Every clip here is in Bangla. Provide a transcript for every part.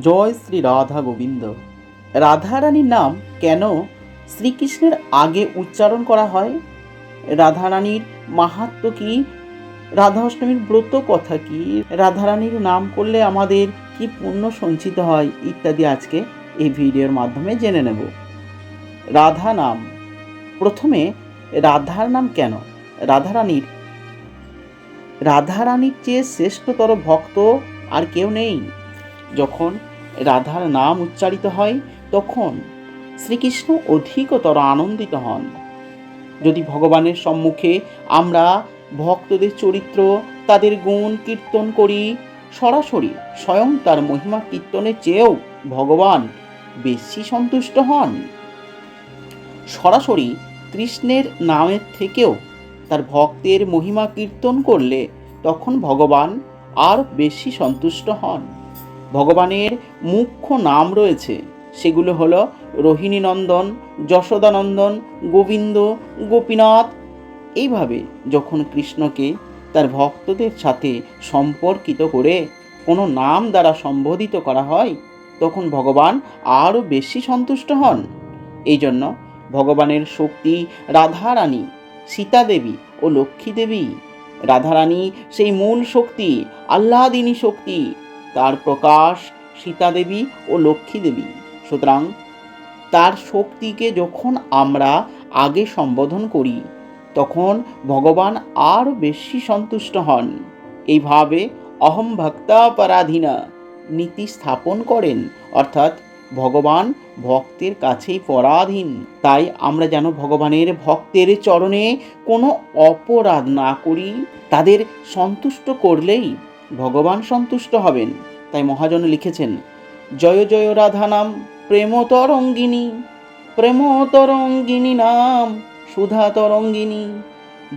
জয় শ্রী রাধা গোবিন্দ। রাধারানীর নাম কেন শ্রীকৃষ্ণের আগে উচ্চারণ করা হয়? রাধারানীর মাহাত্ম কি? রাধা অষ্টমীর ব্রত কথা কি? রাধারানীর নাম করলে আমাদের কি পুণ্য সঞ্চিত হয়? ইত্যাদি আজকে এই ভিডিওর মাধ্যমে জেনে নেব। রাধা নাম। প্রথমে রাধার নাম কেন? রাধারানীর। রাধারানীর চেয়ে শ্রেষ্ঠতর ভক্ত আর কেউ নেই। যখন রাধার নাম উচ্চারিত হয়, তখন শ্রীকৃষ্ণ অধিকতর আনন্দিত হন। যদি ভগবানের সম্মুখে আমরা ভক্তদের চরিত্র, তাদের গুণ কীর্তন করি, সরাসরি স্বয়ং তার মহিমা কীর্তনের চেয়েও ভগবান বেশি সন্তুষ্ট হন। সরাসরি কৃষ্ণের নামের থেকেও তার ভক্তের মহিমা কীর্তন করলে তখন ভগবান আর বেশি সন্তুষ্ট হন। ভগবানের মুখ্য নাম রয়েছে। সেগুলো হলো রোহিণী নন্দন যশোদানন্দন, গোবিন্দ, গোপীনাথ। এইভাবে যখন কৃষ্ণকে তার ভক্তদের সাথে সম্পর্কিত করে কোনো নাম দ্বারা সম্বোধিত করা হয়, তখন ভগবান আরও বেশি সন্তুষ্ট হন। এই জন্য ভগবানের শক্তি রাধারানী, সীতাদেবী ও লক্ষ্মী দেবী রাধারানী সেই মূল শক্তি, আহ্লাদিনী শক্তি তার প্রকাশ সীতাদেবী ও লক্ষ্মী দেবী সুতরাং তার শক্তিকে যখন আমরা আগে সম্বোধন করি, তখন ভগবান আরও বেশি সন্তুষ্ট হন। এইভাবে অহম ভক্তাপরাধীনা নীতি স্থাপন করেন, অর্থাৎ ভগবান ভক্তের কাছেই পরাধীন। তাই আমরা যেন ভগবানের ভক্তের চরণে কোনো অপরাধ না করি, তাদের সন্তুষ্ট করলেই ভগবান সন্তুষ্ট হবেন, তাই মহাজন লিখেছেন, জয় জয় রাধা নাম প্রেম তরঙ্গিনী প্রেম তরঙ্গিনী নাম সুধা তরঙ্গিনী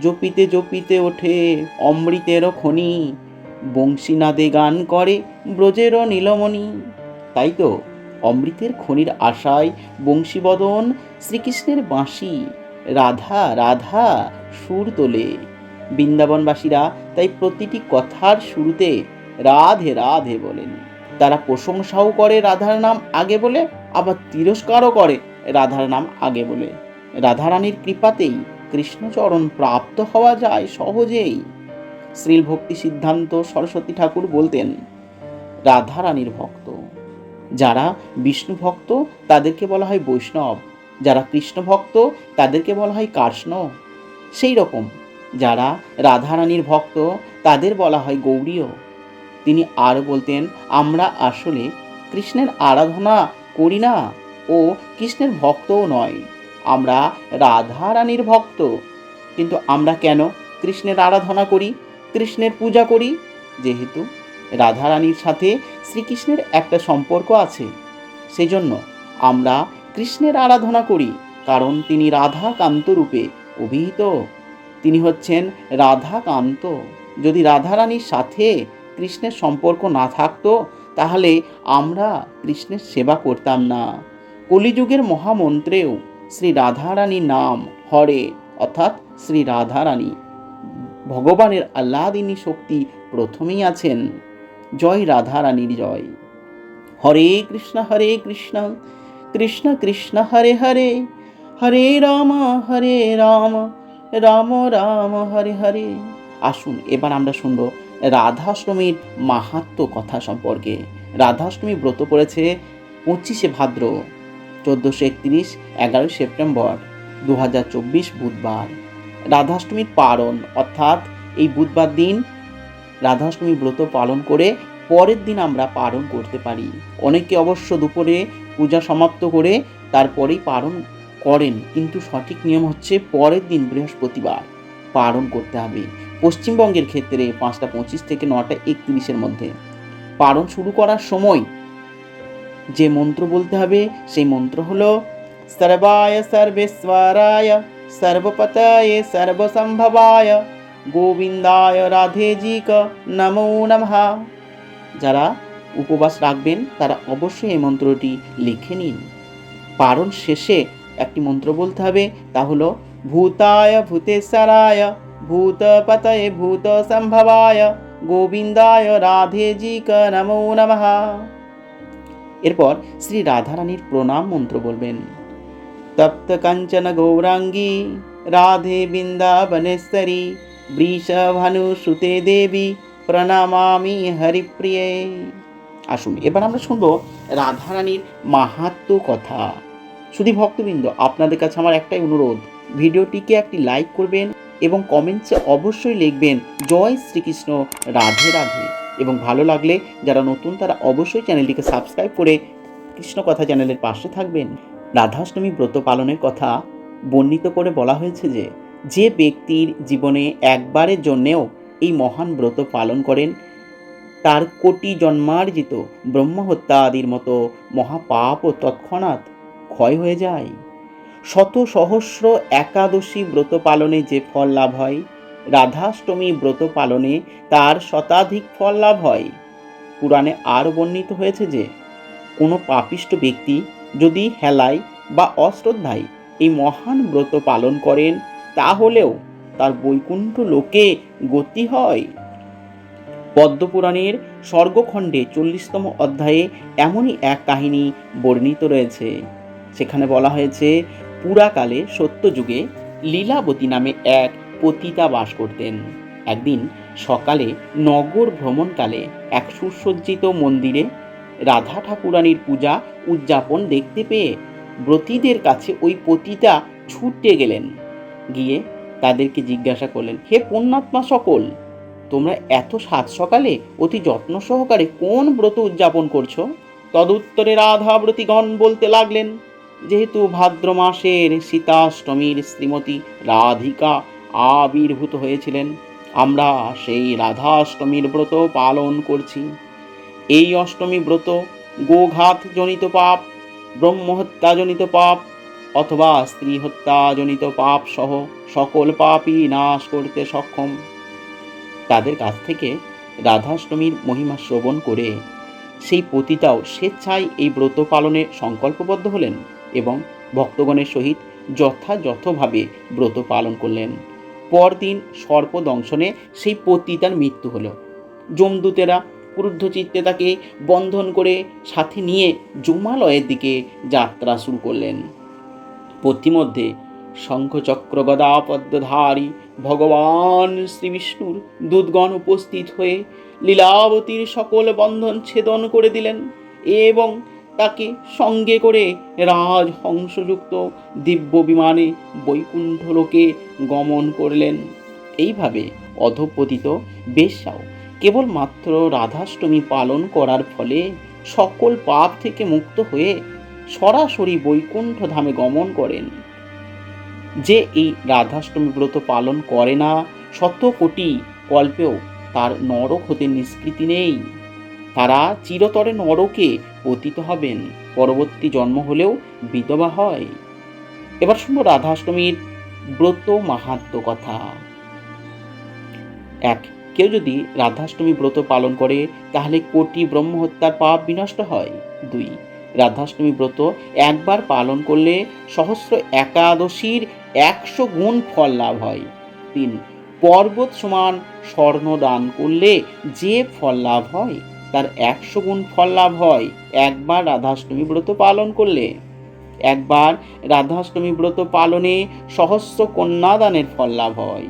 জপিতে জপিতে ওঠে অমৃতের খনি, বংশীনাদে গান করে ব্রজেরও নীলমণি। তাই তো, অমৃতের খনির আশায় বংশীবদন শ্রীকৃষ্ণের বাঁশি, রাধা রাধা, সুর তোলে। বৃন্দাবনবাসীরা তাই প্রতিটি কথার শুরুতে রাধে রাধে বলেন। তারা প্রশংসাও করে রাধার নাম আগে বলে, আবার তিরস্কারও করে রাধার নাম আগে বলে। রাধারানীর কৃপাতেই কৃষ্ণচরণ প্রাপ্ত হওয়া যায় সহজেই। শ্রীল ভক্তি সিদ্ধান্ত সরস্বতী ঠাকুর বলতেন, রাধারানীর ভক্ত, যারা বিষ্ণু ভক্ত, তাদেরকে বলা হয় বৈষ্ণব। যারা কৃষ্ণ ভক্ত, তাদেরকে বলা হয় কার্ষ্ণ। সেই রকম যারা রাধারানীর ভক্ত, তাদের বলা হয় গৌরীয় তিনি আরও বলতেন, আমরা আসলে কৃষ্ণের আরাধনা করি না ও কৃষ্ণের ভক্তও নয়। আমরা রাধারানীর ভক্ত। কিন্তু আমরা কেন কৃষ্ণের আরাধনা করি, কৃষ্ণের পূজা করি? যেহেতু রাধারানীর সাথে শ্রীকৃষ্ণের একটা সম্পর্ক আছে সেই জন্য আমরা কৃষ্ণের আরাধনা করি। কারণ তিনি রাধাকান্ত রূপে অভিহিত। তিনি হচ্ছেন রাধাকান্ত। যদি রাধারানীর সাথে কৃষ্ণের সম্পর্ক না থাকতো, তাহলে আমরা কৃষ্ণের সেবা করতাম না। কলিযুগের মহামন্ত্রেও শ্রী রাধারানীর নাম হরে, অর্থাৎ শ্রী রাধারানী। ভগবানের আহ্লাদিনী শক্তি প্রথমেই আছেন। জয় রাধারানীর জয়। হরে কৃষ্ণ হরে কৃষ্ণ কৃষ্ণ কৃষ্ণ, হরে হরে। হরে রাম হরে রাম। রাম রাম, হরে হরে। আসুন, এবার আমরা শুনব রাধাষ্টমীর মাহাত্ম কথা সম্পর্কে। রাধাষ্টমী ব্রত পড়েছে পঁচিশে ভাদ্র, চোদ্দোশো একত্রিশ, এগারোই সেপ্টেম্বর দু হাজার চব্বিশ বুধবার। রাধাষ্টমীর পারণ, অর্থাৎ এই বুধবার দিন রাধাষ্টমী ব্রত পালন করে পরের দিন আমরা পালন করতে পারি। অনেকে অবশ্য দুপুরে পূজা সমাপ্ত করে তারপরেই পালন করেন, কিন্তু সঠিক নিয়ম হচ্ছে পরের দিন বৃহস্পতিবার পালন করতে হবে। পশ্চিমবঙ্গের ক্ষেত্রে পাঁচটা পঁচিশ থেকে নটা একত্রিশের মধ্যে। পালন শুরু করার সময় যে মন্ত্র বলতে হবে, সেই মন্ত্র হলো, সর্বায় সর্বেশ্বরায়, সর্বপতায় সর্বসম্ভবায়, গোবিন্দায় রাধেজি ক নমো নমঃ। যারা উপবাস রাখবেন, তারা অবশ্যই এই মন্ত্রটি লিখে নিন। পারণ শেষে একটি মন্ত্র বলতে হবে, তা হলো, ভূতায় ভূতেশ্বরায়, ভূতপতয়ে ভূত সম্ভবায় গোবিন্দায় রাধেজি ক নমো নমঃ। এরপর শ্রী রাধারানীর প্রণাম মন্ত্র বলবেন। তপ্ত কাঞ্চন গৌরাঙ্গী, রাধে বৃন্দাবনেশ্বরী, বৃষভানু সুতে দেবী, প্রণামামি হরিপ্রিয়ে। আসুন, এবার আমরা শুনব রাধারানীর মাহাত্ম কথা। শুধু ভক্তবৃন্দ, আপনাদের কাছে আমার একটাই অনুরোধ। ভিডিওটিকে একটি লাইক করবেন এবং কমেন্টসে অবশ্যই লিখবেন, জয় শ্রীকৃষ্ণ, রাধে রাধে। এবং ভালো লাগলে যারা নতুন, তারা অবশ্যই চ্যানেলটিকে সাবস্ক্রাইব করে কৃষ্ণ কথা চ্যানেলের পাশে থাকবেন। রাধাষ্টমী ব্রত পালনের কথা বর্ণিত করে বলা হয়েছে যে যে ব্যক্তির জীবনে একবারের জন্যেও এই মহান ব্রত পালন করেন, তার কোটি জন্মার্জিত ব্রহ্মহত্যা আদির মতো মহাপাপ ও তৎক্ষণাৎ ক্ষয় হয়ে যায়। শত সহস্র একাদশী ব্রত পালনে যে ফল লাভ হয়, রাধাষ্টমী ব্রত পালনে তার শতাধিক ফল লাভ হয়। পুরাণে আর বর্ণিত হয়েছে যে, কোনো পাপিষ্ট ব্যক্তি যদি হেলায় বা অশ্রদ্ধায় এই মহান ব্রত পালন করেন, তাহলেও তার বৈকুণ্ঠ লোকে গতি হয়। পদ্মপুরাণের স্বর্গখণ্ডে চল্লিশতম অধ্যায়ে এমনই এক কাহিনী বর্ণিত রয়েছে। সেখানে বলা হয়েছে, পুরাকালে সত্যযুগে লীলাবতী নামে এক পতিতা বাস করতেন। একদিন সকালে নগর ভ্রমণকালে এক সুসজ্জিত মন্দিরে রাধা ঠাকুরানীর পূজা উদযাপন দেখতে পেয়ে ব্রতীদের কাছে ওই পতিতা ছুটে গেলেন। গিয়ে তাদেরকে জিজ্ঞাসা করলেন, হে পুণ্যাত্মা সকল, তোমরা এত সাত সকালে অতি যত্ন সহকারে কোন ব্রত উদযাপন করছ? তদুত্তরে রাধাব্রতীগণ বলতে লাগলেন যেহেতু ভাদ্র মাসের সীতাষ্টমীর শ্রীমতী রাধিকা আবির্ভূত হয়েছিলেন, আমরা সেই রাধাষ্টমীর ব্রত পালন করছি। এই অষ্টমী ব্রত গোঘাত জনিত পাপ, ব্রহ্মহত্যাজনিত পাপ, অথবা স্ত্রী হত্যাজনিত পাপ সহ সকল পাপই নাশ করতে সক্ষম। তাদের কাছ থেকে রাধাষ্টমীর মহিমা শ্রবণ করে সেই পতিতাও স্বেচ্ছায় এই ব্রত পালনে সংকল্পবদ্ধ হলেন। এবং ভক্তগণের সহিত যথাযথভাবে ব্রত পালন করলেন। পরদিন সর্পদংশনে সেই পতিতার মৃত্যু হলো। যমদূতেরা ক্রুদ্ধ চিত্তে তাকে বন্ধন করে সাথে নিয়ে জুমালয়ের দিকে যাত্রা শুরু করলেন। পথিমধ্যে শঙ্খচক্র গদা পদ্মধারী ভগবান শ্রী বিষ্ণুর দুধগণ উপস্থিত হয়ে লীলাবতীর সকল বন্ধন ছেদন করে দিলেন এবং তাকে সঙ্গে করে রাজহংসযুক্ত দিব্য বিমানে বৈকুণ্ঠ লোকে গমন করলেন। এইভাবে অধপতিত বেশ্যাও কেবলমাত্র রাধাষ্টমী পালন করার ফলে সকল পাপ থেকে মুক্ত হয়ে সরাসরি বৈকুণ্ঠ ধামে গমন করেন। যে এই রাধাষ্টমী ব্রত পালন করে না শত কোটি কল্পেও তার নরক হতে নিষ্কৃতি নেই। তারা চিরতরে নরকে পতিত হবেন। পরবর্তী জন্ম হলেও বিধবা হয়। এবার শুনব রাধাষ্টমীর ব্রত মাহাত্ম কথা। এক, কেউ যদি রাধাষ্টমী ব্রত পালন করে, তাহলে কোটি ব্রহ্মহত্যার পাপ বিনষ্ট হয়। দুই, রাধাষ্টমী ব্রত একবার পালন করলে সহস্র একাদশীর একশো গুণ ফল লাভ হয়। তিন, পর্বত সমান স্বর্ণ দান করলে যে ফল লাভ হয়? তার একশো গুণ ফল লাভ হয়। একবার রাধাষ্টমী ব্রত পালন করলে। একবার রাধাষ্টমী ব্রত পালনে সহস্র কন্যাদানের ফল লাভ হয়।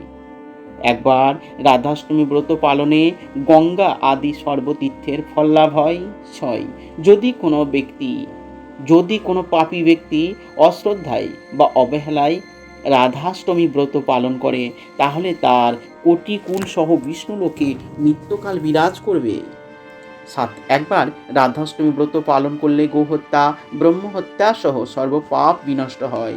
একবার রাধাষ্টমী ব্রত পালনে গঙ্গা আদি সর্বতীর্থের ফল লাভ হয়। ছয়। যদি কোনো ব্যক্তি, যদি কোনো পাপী ব্যক্তি অশ্রদ্ধায় বা অবহেলায় রাধাষ্টমী ব্রত পালন করে, তাহলে তার কোটি কুল সহ বিষ্ণুলোকে নিত্যকাল বিরাজ করবে। সাত। একবার রাধাষ্টমী ব্রত পালন করলে গোহত্যা, ব্রহ্মহত্যা সহ সর্বপাপ বিনষ্ট হয়।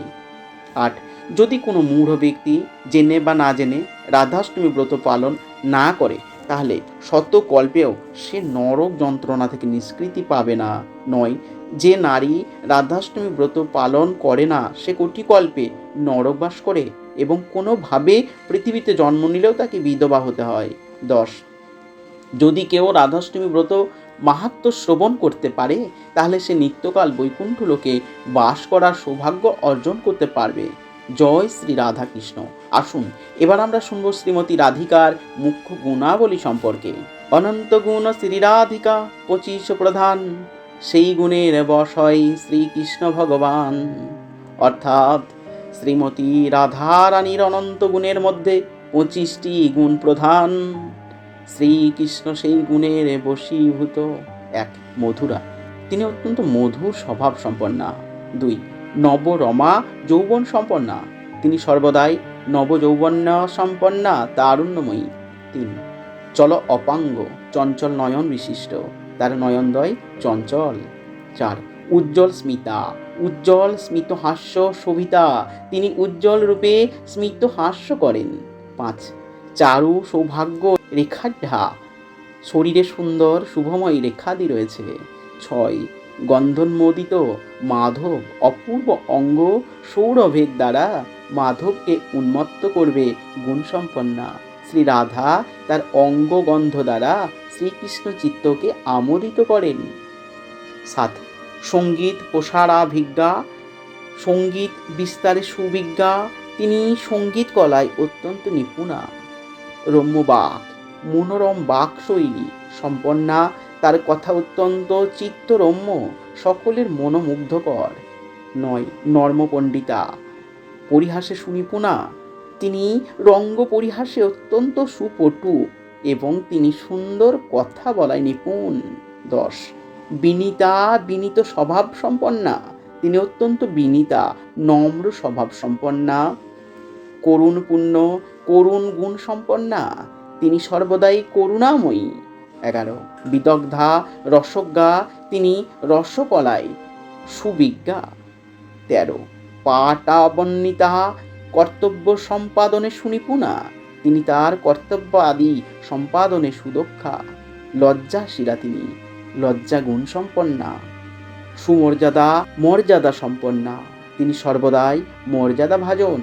আট। যদি কোনো মূঢ় ব্যক্তি জেনে বা না জেনে রাধাষ্টমী ব্রত পালন না করে, তাহলে শত কল্পেও সে নরক যন্ত্রণা থেকে নিষ্কৃতি পাবে না। নয়। যে নারী রাধাষ্টমী ব্রত পালন করে না, সে কোটি কল্পে নরকবাস করে এবং কোনোভাবে পৃথিবীতে জন্ম নিলেও তাকে বিধবা হতে হয়। দশ। যদি কেউ রাধাষ্টমী ব্রত মাহাত্ম শ্রবণ করতে পারে, তাহলে সে নিত্যকাল বৈকুণ্ঠ লোকে বাস করার সৌভাগ্য অর্জন করতে পারবে। জয় শ্রী রাধা কৃষ্ণ আসুন, এবার আমরা শুনব শ্রীমতী রাধিকার মুখ্য গুণাবলী সম্পর্কে। অনন্ত গুণ শ্রী রাধিকা, পঁচিশ প্রধান। সেই গুণের বশ হয় শ্রীকৃষ্ণ ভগবান। অর্থাৎ শ্রীমতী রাধা রানীর অনন্ত গুণের মধ্যে পঁচিশটি গুণ প্রধান। শ্রীকৃষ্ণ সেই গুণের বশীভূত এক মধুরা। তিনি অত্যন্ত মধুর স্বভাব সম্পন্না। দুই, নবরমা যৌবন সম্পন্না। তিনি সর্বদাই নবযৌবন্য সম্পন্না, তারুণ্যময়ী। তিন, চল অপাঙ্গ, চঞ্চল নয়ন বিশিষ্ট। তার নয়নদয় চঞ্চল। চার, উজ্জ্বল স্মিতা, উজ্জ্বল স্মিত হাস্য শোভিতা। তিনি উজ্জ্বল রূপে স্মিত হাস্য করেন। পাঁচ, চারু সৌভাগ্য রেখাঢ্যা শরীরে সুন্দর শুভময় রেখাদি রয়েছে। ছয়, গন্ধন্মোদিত মাধব অপূর্ব অঙ্গ সৌরভের দ্বারা মাধবকে উন্মত্ত করবে গুণসম্পন্না। শ্রী রাধা তার অঙ্গগন্ধ দ্বারা শ্রীকৃষ্ণ চিত্তকে আমোদিত করেন। সাত, সংগীত প্রসারাভিজ্ঞা সংগীত বিস্তারে সুবিজ্ঞা তিনি সংগীত কলায় অত্যন্ত নিপুণা। রম্যবাক মনোরম বাকশৈলী সম্পন্না, তার কথা অত্যন্ত চিত্তরম্য, সকলের মনোমুগ্ধকর। নয়, নর্মপণ্ডিতা। পরিহাসে সুনিপুণা, তিনি রঙ্গ পরিহাসে অত্যন্ত সুপটু এবং তিনি সুন্দর কথা বলায় নিপুণ। দশ, বিনীতা, বিনীত স্বভাব সম্পন্না, তিনি অত্যন্ত বিনীতা, নম্র স্বভাব সম্পন্না। করুণপূর্ণ, করুণ গুণ সম্পন্না তিনি সর্বদাই করুণাময়ী। এগারো, বিদগ্ধা, রসজ্ঞা, তিনি রসকলায় সুবিজ্ঞা। তেরো পাটাবন্বিতা কর্তব্য সম্পাদনে সুনিপুণা, তিনি তার কর্তব্য আদি সম্পাদনে সুদক্ষা। লজ্জাশীলা তিনি লজ্জা গুণ সম্পন্না। সুমর্যাদা, মর্যাদা সম্পন্না, তিনি সর্বদাই মর্যাদা ভাজন।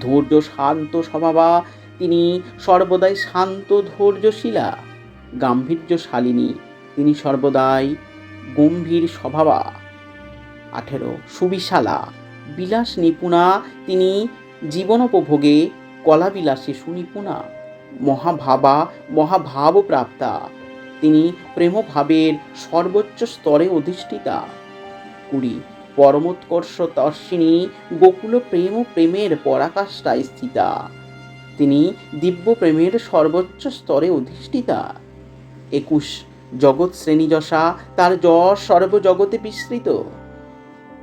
ধৈর্য শান্ত স্বভাবা তিনি সর্বদাই শান্ত, ধৈর্যশীলা, গাম্ভীর্যশালিনী। তিনি সর্বদাই গম্ভীর স্বভাবা। আঠেরো, সুবিশালা, বিলাস নিপুণা। তিনি জীবনোপভোগে, কলাবিলাসে সুনিপুণা। মহাভাবা, মহাভাবপ্রাপ্তা। তিনি প্রেমভাবের সর্বোচ্চ স্তরে অধিষ্ঠিতা। কুড়ি পরমোৎকর্ষ তর্ষিণী গোকুল প্রেম প্রেমের পরাকাষ্ঠায় স্থিতা। তিনি দিব্য প্রেমের সর্বোচ্চ স্তরে অধিষ্ঠিতা। একুশ, জগৎ শ্রেণীযশা তার যশ সর্বজগতে বিস্তৃত।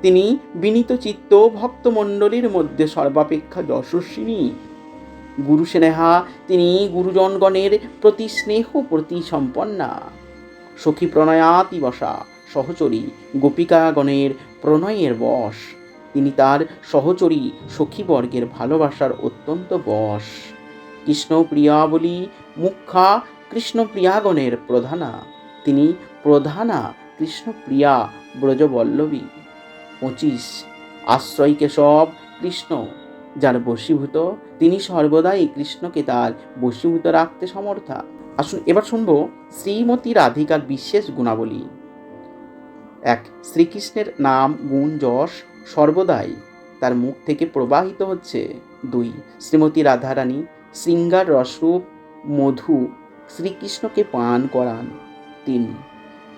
তিনি বিনীত চিত্ত ভক্তমণ্ডলীর মধ্যে সর্বাপেক্ষা যশস্বিনী গুরু স্নেহা, তিনি গুরুজনগণের প্রতি স্নেহ প্রতি সম্পন্না। সখী প্রণয়াতি বসা, সহচরী গোপিকাগণের প্রণয়ের বশ। তিনি তার সহচরী সখীবর্গের ভালোবাসার অত্যন্ত বশ। কৃষ্ণপ্রিয়া বলি মুখ্যা কৃষ্ণপ্রিয়াগণের প্রধানা। তিনি প্রধানা কৃষ্ণপ্রিয়া ব্রজবল্লভী। পঁচিশ। আশ্রয় কেশব কৃষ্ণ, যার বশীভূত তিনি সর্বদাই কৃষ্ণকে তার বশীভূত রাখতে সমর্থা। আসুন এবার শুনব শ্রীমতী রাধিকার বিশেষ গুণাবলী। এক, শ্রীকৃষ্ণের নাম গুণ যশ সর্বদাই তার মুখ থেকে প্রবাহিত হচ্ছে দুই শ্রীমতী রাধারানী শৃঙ্গার রসরূপ মধু শ্রীকৃষ্ণকে পান করান। তিন,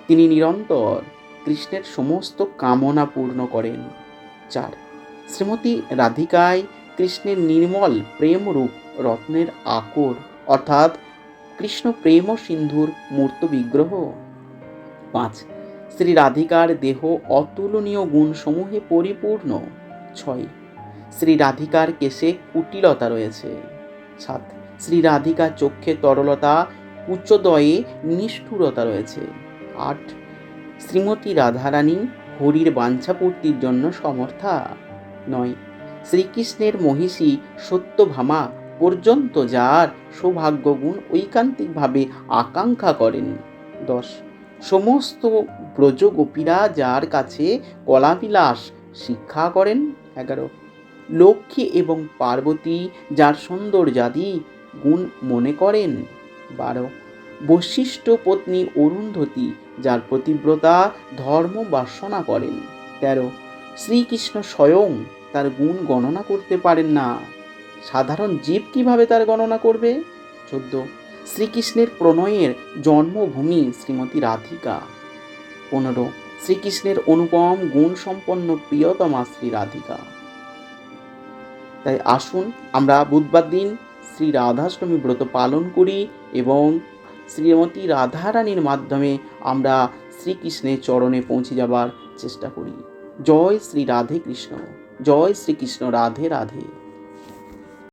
তিনি নিরন্তর কৃষ্ণের সমস্ত কামনা পূর্ণ করেন। চার, শ্রীমতী রাধিকায় কৃষ্ণের নির্মল প্রেমরূপ রত্নের আকর অর্থাৎ কৃষ্ণ প্রেম সিন্ধুর মূর্ত বিগ্রহ। পাঁচ শ্রী রাধিকার দেহ অতুলনীয় গুণসমূহে পরিপূর্ণ। ছয়। শ্রী রাধিকার কেশে কুটিলতা রয়েছে। সাত। শ্রী রাধিকার চক্ষে তরলতা, উচ্চদয়ে নিষ্ঠুরতা রয়েছে। আট। শ্রীমতী রাধারানী হরির বাঞ্ছাপূর্তির জন্য সমর্থা। নয়। শ্রীকৃষ্ণের মহিষী সত্যভামা পর্যন্ত যার সৌভাগ্যগুণ ঐকান্তিকভাবে আকাঙ্ক্ষা করেন। দশ। সমস্ত ব্রজগোপীরা যার কাছে কলাবিলাস শিক্ষা করেন এগারো। লক্ষ্মী এবং পার্বতী যার সৌন্দর্যাদি গুণ মনে করেন বারো। বৈশিষ্ট্য পত্নী অরুন্ধতী যার প্রতিব্রতা ধর্ম বাসনা করেন তেরো। শ্রীকৃষ্ণ স্বয়ং তার গুণ গণনা করতে পারেন না। সাধারণ জীব কীভাবে তার গণনা করবে? চোদ্দ। শ্রীকৃষ্ণের প্রণয়ের জন্মভূমি শ্রীমতী রাধিকা। পনেরো শ্রীকৃষ্ণের অনুপম গুণ সম্পন্ন প্রিয়তমা শ্রী রাধিকা। তাই আসুন আমরা বুধবার দিন শ্রী রাধাষ্টমী ব্রত পালন করি এবং শ্রীমতী রাধারানীর মাধ্যমে আমরা শ্রীকৃষ্ণের চরণে পৌঁছে যাবার চেষ্টা করি। জয় শ্রী রাধে কৃষ্ণ, জয় শ্রীকৃষ্ণ রাধে রাধে।